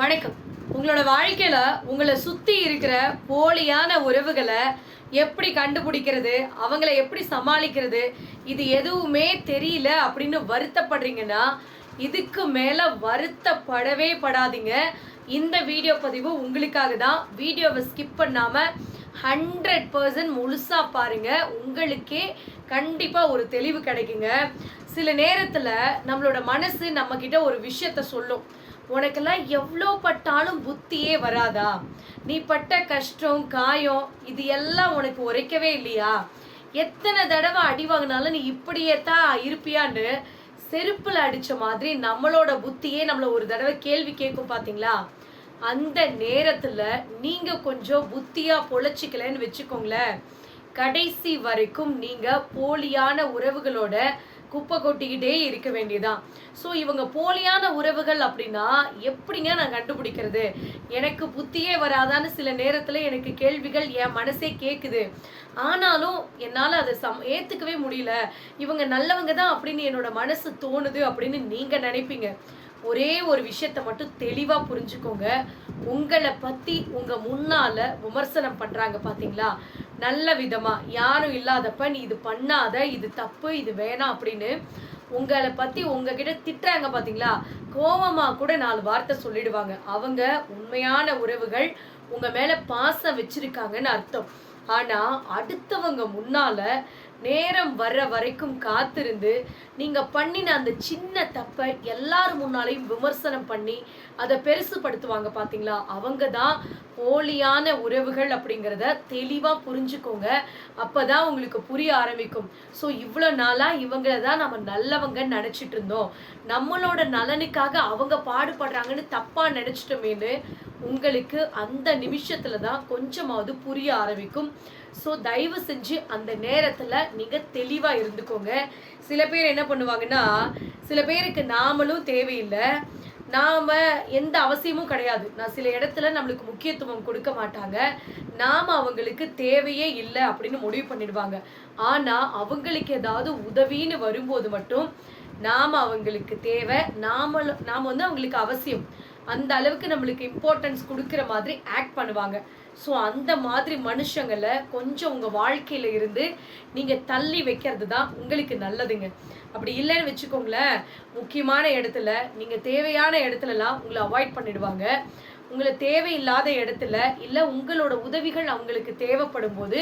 வணக்கம். உங்களோட வாழ்க்கையில் உங்களை சுற்றி இருக்கிற போலியான உறவுகளை எப்படி கண்டுபிடிக்கிறது அவங்கள எப்படி சமாளிக்கிறது இது எதுவுமே தெரியல அப்படின்னு வருத்தப்படுறீங்கன்னா இதுக்கு மேலே வருத்தப்படவே படாதீங்க. இந்த வீடியோ பதிவு உங்களுக்காக தான். வீடியோவை ஸ்கிப் பண்ணாமல் ஹண்ட்ரட் பர்சன்ட் முழுசாக பாருங்கள் உங்களுக்கே கண்டிப்பாக ஒரு தெளிவு கிடைக்குங்க. சில நேரத்தில் நம்மளோட மனசு நம்மக்கிட்ட ஒரு விஷயத்த சொல்லும். உனக்கெல்லாம் எவ்வளோ பட்டாலும் புத்தியே வராதா? நீ பட்ட கஷ்டம் காயம் இது எல்லாம் உனக்கு உரைக்கவே இல்லையா? எத்தனை தடவை அடி வாங்கினாலும் நீ இப்படியே தான் இருப்பியான்னு செருப்பில் அடித்த மாதிரி நம்மளோட புத்தியே நம்மளை ஒரு தடவை கேள்வி கேட்கும் பார்த்தீங்களா அந்த நேரத்தில் நீங்கள் கொஞ்சம் புத்தியாக பொழைச்சிக்கலன்னு வச்சுக்கோங்களேன். கடைசி வரைக்கும் நீங்கள் போலியான உறவுகளோட குப்பை கொட்டிக்கிட்டே இருக்க வேண்டியதான் ஸோ இவங்க போலியான உறவுகள் அப்படின்னா எப்படிங்க நான் கண்டுபிடிக்கிறது? எனக்கு புத்தியே வராதான்னு சில நேரத்தில் எனக்கு கேள்விகள் என் மனசே கேட்குது ஆனாலும் என்னால் அதை சம் ஏற்றுக்கவே முடியல. இவங்க நல்லவங்க தான் அப்படின்னு என்னோட மனசு தோணுது அப்படின்னு நீங்கள் நினைப்பீங்க. ஒரே ஒரு விஷயத்த மட்டும் தெளிவாக புரிஞ்சுக்கோங்க. உங்களை பற்றி உங்கள் முன்னால் விமர்சனம் பண்ணுறாங்க பார்த்தீங்களா நல்ல விதமாக யாரும் இல்லாதப்ப நீ இது பண்ணாத இது தப்பு இது வேணாம் அப்படின்னு உங்களை பற்றி உங்ககிட்ட திட்டுறாங்க பார்த்தீங்களா கோபமாக கூட நாலு வார்த்தை சொல்லிடுவாங்க. அவங்க உண்மையான உறவுகள் உங்கள் மேலே பாசம் வச்சிருக்காங்கன்னு அர்த்தம். ஆனால் அடுத்தவங்க முன்னால் நேரம் வர்ற வரைக்கும் காத்திருந்து நீங்க பண்ணின அந்த சின்ன தப்பை எல்லார் முன்னாலையும் விமர்சனம் பண்ணி அதை பெருசுப்படுத்துவாங்க பாத்தீங்களா? அவங்க தான் போலியான உறவுகள் அப்படிங்கிறத தெளிவா புரிஞ்சுக்கோங்க. அப்பதான் உங்களுக்கு புரிய ஆரம்பிக்கும். ஸோ இவ்வளோ நாளா இவங்கள தான் நம்ம நல்லவங்கன்னு நினைச்சிட்டு இருந்தோம். நம்மளோட நலனுக்காக அவங்க பாடுபடுறாங்கன்னு தப்பா நினைச்சிட்டோமேனு உங்களுக்கு அந்த நிமிஷத்துல தான் கொஞ்சமாவது புரிய ஆரம்பிக்கும். ஸோ தயவு செஞ்சு அந்த நேரத்தில் நீங்கள் தெளிவாக இருந்துக்கோங்க. சில பேர் என்ன பண்ணுவாங்கன்னா சில பேருக்கு நாமளும் தேவையில்லை. நாம் எந்த அவசியமும் கிடையாது. நான் சில இடத்துல நம்மளுக்கு முக்கியத்துவம் கொடுக்க மாட்டாங்க. நாம் அவங்களுக்கு தேவையே இல்லை அப்படின்னு முடிவு பண்ணிடுவாங்க. ஆனால் அவங்களுக்கு ஏதாவது உதவின்னு வரும்போது மட்டும் நாம் அவங்களுக்கு தேவை. நாம நாம் வந்து அவங்களுக்கு அவசியம். அந்த அளவுக்கு நம்மளுக்கு இம்பார்ட்டன்ஸ் கொடுக்குற மாதிரி ஆக்ட் பண்ணுவாங்க. ஸோ அந்த மாதிரி மனுஷங்களை கொஞ்சம் உங்கள் வாழ்க்கையில் இருந்து நீங்கள் தள்ளி வைக்கிறது தான் உங்களுக்கு நல்லதுங்க. அப்படி இல்லைன்னு வச்சுக்கோங்களேன் முக்கியமான இடத்துல நீங்கள் தேவையான இடத்துலலாம் உங்களை அவாய்ட் பண்ணிடுவாங்க. உங்களை தேவையில்லாத இடத்துல இல்லை உங்களோட உதவிகள் அவங்களுக்கு தேவைப்படும் போது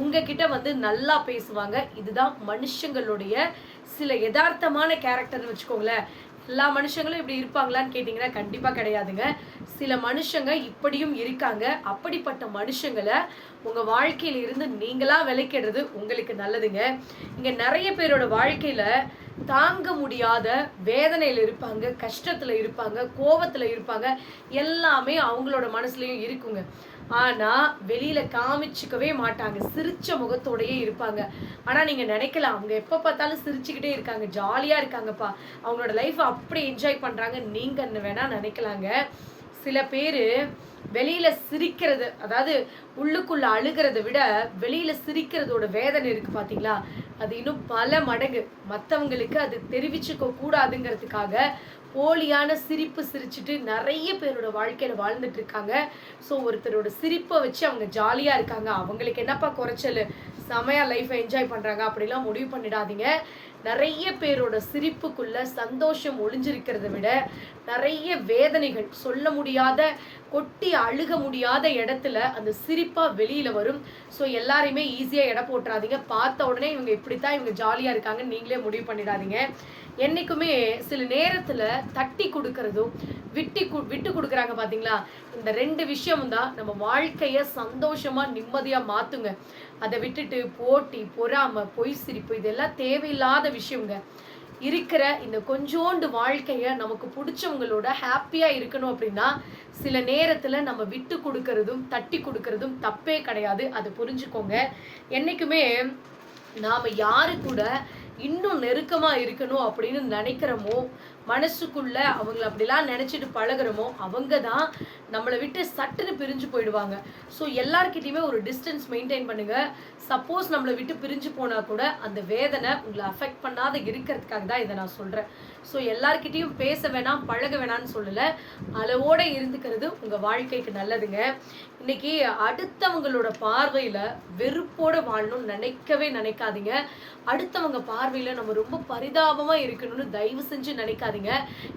உங்ககிட்ட வந்து நல்லா பேசுவாங்க. இதுதான் மனுஷங்களுடைய சில யதார்த்தமான கேரக்டர்னு வச்சுக்கோங்களேன். எல்லா மனுஷங்களும் இப்படி இருப்பாங்களான்னு கேட்டிங்கன்னா கண்டிப்பாக கிடையாதுங்க. சில மனுஷங்க இப்படியும் இருக்காங்க. அப்படிப்பட்ட மனுஷங்களை உங்கள் வாழ்க்கையில் இருந்து நீங்களாக விலைக்கிடுறது உங்களுக்கு நல்லதுங்க. இங்கே நிறைய பேரோட வாழ்க்கையில் தாங்க முடியாத வேதனையில் இருப்பாங்க கஷ்டத்தில் இருப்பாங்க கோபத்தில் இருப்பாங்க. எல்லாமே அவங்களோட மனசுலையும் இருக்குங்க. ஆனா வெளியில காமிச்சுக்கவே மாட்டாங்க. சிரிச்ச முகத்தோடயே இருப்பாங்க. ஆனா நீங்க நினைக்கலாம். அவங்க எப்ப பார்த்தாலும் சிரிச்சுக்கிட்டே இருக்காங்க. ஜாலியா இருக்காங்கப்பா. அவங்களோட லைஃப் அப்படி என்ஜாய் பண்றாங்க. நீங்க வேணா நினைக்கலாங்க. சில பேர் வெளியில சிரிக்கிறது அதாவது உள்ளுக்குள்ள அழுகிறத விட வெளியில சிரிக்கிறதோட வேதனை இருக்கு பாத்தீங்களா? அது இன்னும் பல மடங்கு. மற்றவங்களுக்கு அது தெரிவிச்சுக்க கூடாதுங்கிறதுக்காக போலியான சிரிப்பு சிரிச்சுட்டு நிறைய பேரோட வாழ்க்கையில வாழ்ந்துட்டு இருக்காங்க. ஸோ ஒருத்தரோட சிரிப்பை வச்சு அவங்க ஜாலியா இருக்காங்க. அவங்களுக்கு என்னப்பா குறைச்சல்? செமையா லைஃப்பை என்ஜாய் பண்றாங்க. அப்படிலாம் முடிவு பண்ணிடாதீங்க. நிறைய பேரோட சிரிப்புக்குள்ள சந்தோஷம் ஒளிஞ்சிருக்கிறத விட நிறைய வேதனைகள் சொல்ல முடியாத கொட்டி அழுக முடியாத இடத்துல அந்த சிரிப்பா வெளியில வரும். ஸோ எல்லாரையுமே ஈஸியா எடை போட்டுறாதீங்க. பார்த்த உடனே இவங்க இப்படித்தான் இவங்க ஜாலியா இருக்காங்கன்னு நீங்களே முடிவு பண்ணிடாதீங்க. என்னைக்குமே சில நேரத்தில் தட்டி கொடுக்கறதும் விட்டி கு விட்டு கொடுக்குறாங்க பார்த்தீங்களா இந்த ரெண்டு விஷயமும் தான் நம்ம வாழ்க்கையை சந்தோஷமாக நிம்மதியாக மாற்றுங்க அதை விட்டுட்டு போட்டி பொறாமை பொய் சிரிப்பு இதெல்லாம் தேவையில்லாத விஷயங்க. இருக்கிற இந்த கொஞ்சோண்டு வாழ்க்கையை நமக்கு பிடிச்சவங்களோட ஹாப்பியாக இருக்கணும் அப்படின்னா சில நேரத்தில் நம்ம விட்டு கொடுக்கறதும் தட்டி கொடுக்கறதும் தப்பே கிடையாது. அதை புரிஞ்சுக்கோங்க. என்னைக்குமே நாம் யாரு கூட இன்னும் நெருக்கமா இருக்கணும் அப்படின்னு நினைக்கிறோமோ மனசுக்குள்ள அவங்கள அப்படிலாம் நினச்சிட்டு பழகுறோமோ அவங்க தான் நம்மளை விட்டு சட்டுன்னு பிரிஞ்சு போயிடுவாங்க. ஸோ எல்லார்கிட்டயுமே ஒரு டிஸ்டன்ஸ் மெயின்டைன் பண்ணுங்க. சப்போஸ் நம்மளை விட்டு பிரிஞ்சு போனா கூட அந்த வேதனை உங்களை அஃபெக்ட் பண்ணாத இருக்கிறதுக்காக தான் இதை நான் சொல்றேன். ஸோ எல்லார்கிட்டயும் பேச வேணாம் பழக வேணாம்னு சொல்லல. அளவோட இருந்துக்கிறது உங்க வாழ்க்கைக்கு நல்லதுங்க. இன்னைக்கு அடுத்தவங்களோட பார்வையில வெறுப்போட வாழணும்னு நினைக்கவே நினைக்காதீங்க. அடுத்தவங்க பார்வையில நம்ம ரொம்ப பரிதாபமா இருக்கணும்னு தயவு செஞ்சு நினைக்காதீங்க.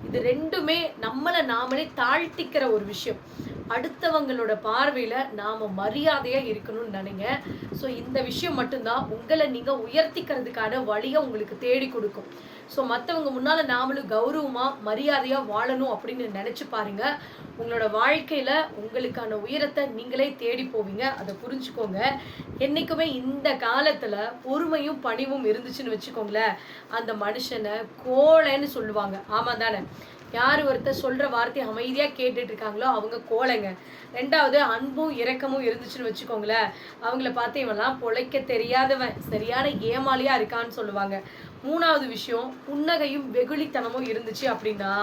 இது ரெண்டுமே நம்மளை நாமளே தாழ்த்திக்கிற ஒரு விஷயம். அடுத்தவங்களோட பார்வையில நாம மரியாதையா இருக்கணும்னு நினைங்க. ஸோ இந்த விஷயம் மட்டும்தான் உங்களை நீங்க உயர்த்திக்கிறதுக்கான வழியை உங்களுக்கு தேடி கொடுக்கும். ஸோ மற்றவங்க முன்னால நாமளும் கௌரவமா மரியாதையா வாழணும் அப்படின்னு நினைச்சு பாருங்க. உங்களோட வாழ்க்கையில உங்களுக்கான உயரத்தை நீங்களே தேடி போவீங்க. அதை புரிஞ்சுக்கோங்க. என்றைக்குமே இந்த காலத்துல பொறுமையும் பணிவும் இருந்துச்சுன்னு வச்சுக்கோங்களேன். அந்த மனுஷனை கோழைன்னு சொல்லுவாங்க. ஆமா தானே? யார் ஒருத்தர் சொல்ற வார்த்தையை அமைதியா கேட்டுட்டு இருக்காங்களோ அவங்க கோலைங்க ரெண்டாவது அன்பும் இரக்கமும் இருந்துச்சுன்னு வச்சுக்கோங்களேன். அவங்கள பார்த்து இவெல்லாம் பொழைக்க தெரியாதவன். சரியான ஏமாலியாக இருக்கான்னு சொல்லுவாங்க. மூணாவது விஷயம் புன்னகையும் வெகுளித்தனமும் இருந்துச்சு அப்படின்னா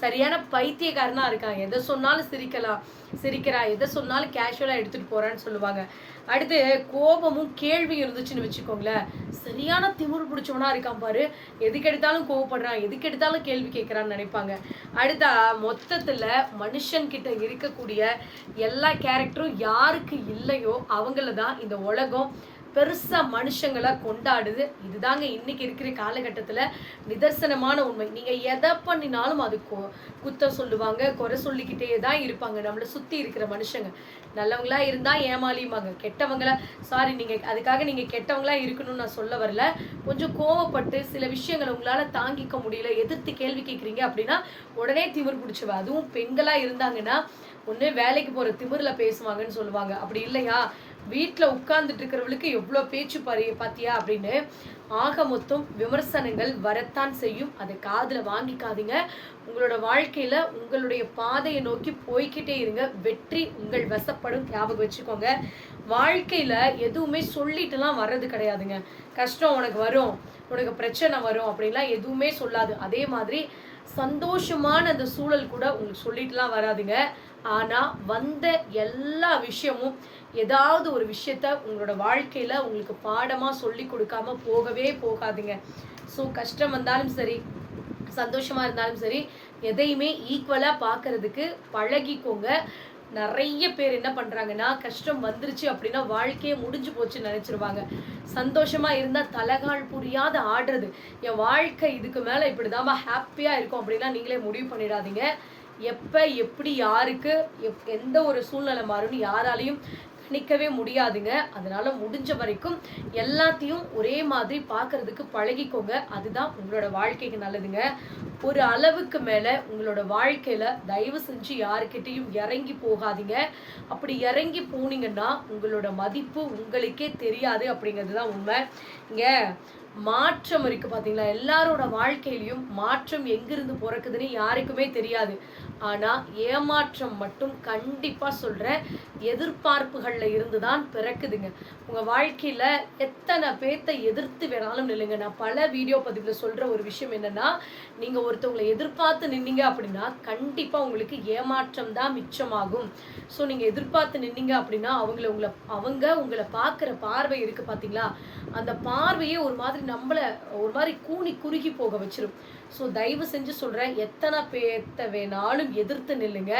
சரியான பைத்தியக்காரனா இருக்கான். எதை சொன்னாலும் சிரிக்கலாம். சிரிக்கிறா. எதை சொன்னாலும் கேஷுவலா எடுத்துட்டு போறான்னு சொல்லுவாங்க. அடுத்து கோபமும் கேள்வி இருந்துச்சுன்னு வச்சுக்கோங்களேன். சரியான திமிர் பிடிச்சவனா இருக்கான் பாரு. எதுக்கு எடுத்தாலும் கோவப்படுறான். எதுக்கு எடுத்தாலும் கேள்வி கேட்கறான்னு நினைப்பாங்க. அடுத்தா மொத்தத்துல மனுஷன் கிட்ட இருக்கக்கூடிய எல்லா கேரக்டரும் யாருக்கு இல்லையோ அவங்கள தான் இந்த உலகம். பெருசாக மனுஷங்களை கொண்டாடுது. இதுதாங்க இன்னைக்கு இருக்கிற காலகட்டத்தில் நிதர்சனமான உண்மை. நீங்கள் எதை பண்ணினாலும் அது கொ- குத்தம் சொல்லுவாங்க குறை சொல்லிக்கிட்டே தான் இருப்பாங்க. நம்மளை சுற்றி இருக்கிற மனுஷங்க. நல்லவங்களா இருந்தால் ஏமாளியுமாங்க. கெட்டவங்களா சாரி நீங்கள் அதுக்காக நீங்கள் கெட்டவங்களா இருக்கணும்னு நான் சொல்ல வரல. கொஞ்சம் கோவப்பட்டு சில விஷயங்களை உங்களால் தாங்கிக்க முடியல எதிர்த்து கேள்வி கேட்குறீங்க அப்படின்னா உடனே திமிர் பிடிச்சவ. அதுவும் பெண்களாக இருந்தாங்கன்னா ஒன்று வேலைக்கு போகிற திமிரில் பேசுவாங்கன்னு சொல்லுவாங்க. அப்படி இல்லையா? வீட்டில் உட்கார்ந்துட்டு இருக்கிறவளுக்கு எவ்வளோ பேச்சு பாரு பார்த்தியா அப்படின்னு ஆக மொத்தம் விமர்சனங்கள் வரத்தான் செய்யும். அதை காதில் வாங்கிக்காதீங்க. உங்களோட வாழ்க்கையில உங்களுடைய பாதையை நோக்கி போய்கிட்டே இருங்க. வெற்றி உங்கள் வசப்படும் ஞாபகம் வச்சுக்கோங்க. வாழ்க்கையில் எதுவுமே சொல்லிட்டுலாம் வர்றது கிடையாதுங்க. கஷ்டம் உனக்கு வரும். உனக்கு பிரச்சனை வரும் அப்படின்லாம் எதுவுமே சொல்லாது. அதே மாதிரி சந்தோஷமான அந்த சூழல் கூட உங்களுக்கு சொல்லிட்டுலாம் வராதுங்க. ஆனால் வந்த எல்லா விஷயமும் ஏதாவது ஒரு விஷயத்த உங்களோட வாழ்க்கையில உங்களுக்கு பாடமா சொல்லி கொடுக்காம போகவே போகாதுங்க. ஸோ கஷ்டம் வந்தாலும் சரி சந்தோஷமா இருந்தாலும் சரி எதையுமே ஈக்குவலா பார்க்கறதுக்கு பழகிக்கோங்க. நிறைய பேர் என்ன பண்றாங்கன்னா கஷ்டம் வந்துருச்சு அப்படின்னா வாழ்க்கையே முடிஞ்சு போச்சுன்னு நினைச்சிருவாங்க. சந்தோஷமா இருந்தா தலகால் புரியாத ஆடுறது. என் வாழ்க்கை இதுக்கு மேல இப்படிதாம்மா ஹாப்பியா இருக்கும் அப்படின்னா நீங்களே முடிவு பண்ணிடாதீங்க. எப்ப எப்படி யாருக்கு எப்- எந்த ஒரு சூழ்நிலை மாறும்னு யாராலையும் நிற்கவே முடியாதுங்க. அதனால முடிஞ்ச வரைக்கும் எல்லாத்தையும் ஒரே மாதிரி பார்க்கறதுக்கு பழகிக்கோங்க. அதுதான் உங்களோட வாழ்க்கைக்கு நல்லதுங்க. ஒரு அளவுக்கு மேலே உங்களோட வாழ்க்கையில் தயவு செஞ்சு யாருக்கிட்டையும் இறங்கி போகாதீங்க. அப்படி இறங்கி போனீங்கன்னா உங்களோட மதிப்பு உங்களுக்கே தெரியாது அப்படிங்கிறது தான் உண்மை. இங்கே மாற்றம் இருக்குது பார்த்தீங்களா எல்லாரோட வாழ்க்கையிலையும் மாற்றம் எங்கிருந்து பிறக்குதுன்னு யாருக்குமே தெரியாது. ஆனா ஏமாற்றம் மட்டும் கண்டிப்பா சொல்கிறேன் எதிர்பார்ப்புகள்ல இருந்து தான் பிறக்குதுங்க. உங்க வாழ்க்கையில எத்தனை பேர்த்தை எதிர்த்து வேணாலும் நில்லுங்க. நான் பல வீடியோ பதிவுல சொல்ற ஒரு விஷயம் என்னன்னா நீங்க ஒருத்தவங்களை எதிர்பார்த்து நின்னீங்க அப்படின்னா கண்டிப்பா உங்களுக்கு ஏமாற்றம் தான் மிச்சமாகும். ஸோ நீங்க எதிர்பார்த்து நின்னீங்க அப்படின்னா அவங்கள உங்களை அவங்க உங்களை பார்க்குற பார்வை இருக்கு பார்த்தீங்களா அந்த பார்வையே ஒரு மாதிரி நம்மள ஒரு மாதிரி கூனி குறுகி போக வச்சிரும். ஸோ தயவு செஞ்சு சொல்கிறேன் எத்தனை பேர்த்த வேணாலும் எதிர்த்து நில்லுங்க.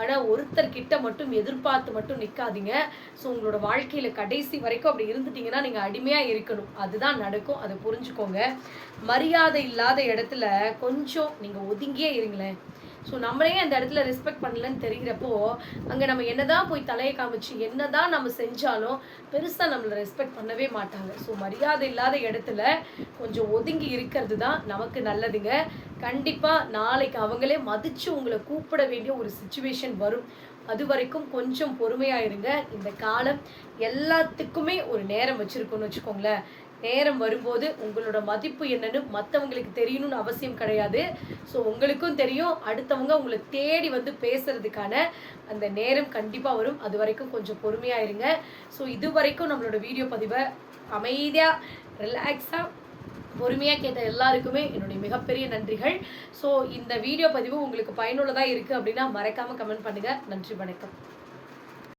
ஆனா ஒருத்தர் கிட்ட மட்டும் எதிர்பார்த்து மட்டும் நிற்காதீங்க ஸோ உங்களோட வாழ்க்கையில கடைசி வரைக்கும் அப்படி இருந்துட்டீங்கன்னா நீங்கள் அடிமையாக இருக்கணும். அதுதான் நடக்கும். அதை புரிஞ்சுக்கோங்க. மரியாதை இல்லாத இடத்துல கொஞ்சம் நீங்கள் ஒதுங்கியே இருங்களேன். ஸோ நம்மளே அந்த இடத்துல ரெஸ்பெக்ட் பண்ணலன்னு தெரிகிறப்போ அங்கே நம்ம என்னதான் போய் தலையை காமிச்சு என்னதான் நம்ம செஞ்சாலும் பெருசாக நம்மளை ரெஸ்பெக்ட் பண்ணவே மாட்டாங்க. ஸோ மரியாதை இல்லாத இடத்துல கொஞ்சம் ஒதுங்கி இருக்கிறது தான் நமக்கு நல்லதுங்க. கண்டிப்பாக நாளைக்கு அவங்களே மதிச்சு உங்களை கூப்பிட வேண்டிய ஒரு சுச்சுவேஷன் வரும். அது வரைக்கும் கொஞ்சம் பொறுமையாக இருங்க. இந்த காலம் எல்லாத்துக்குமே ஒரு நேரம் வச்சுருக்கோன்னு வச்சுக்கோங்களேன். நேரம் வரும்போது உங்களோட மதிப்பு என்னன்னு மற்றவங்களுக்கு தெரியணும்னு அவசியம் கிடையாது. ஸோ உங்களுக்கும் தெரியும். அடுத்தவங்க உங்களை தேடி வந்து பேசுறதுக்கான அந்த நேரம் கண்டிப்பாக வரும். அது வரைக்கும் கொஞ்சம் பொறுமையாக இருங்க. ஸோ இது வரைக்கும் நம்மளோட வீடியோ பதிவை அமைதியாக ரிலாக்ஸாக பொறுமையாக கேட்ட எல்லாருக்குமே என்னுடைய மிகப்பெரிய நன்றிகள். ஸோ இந்த வீடியோ பதிவு உங்களுக்கு பயனுள்ளதாக இருக்குது அப்படின்னா மறக்காமல் கமெண்ட் பண்ணுங்கள் நன்றி வணக்கம்.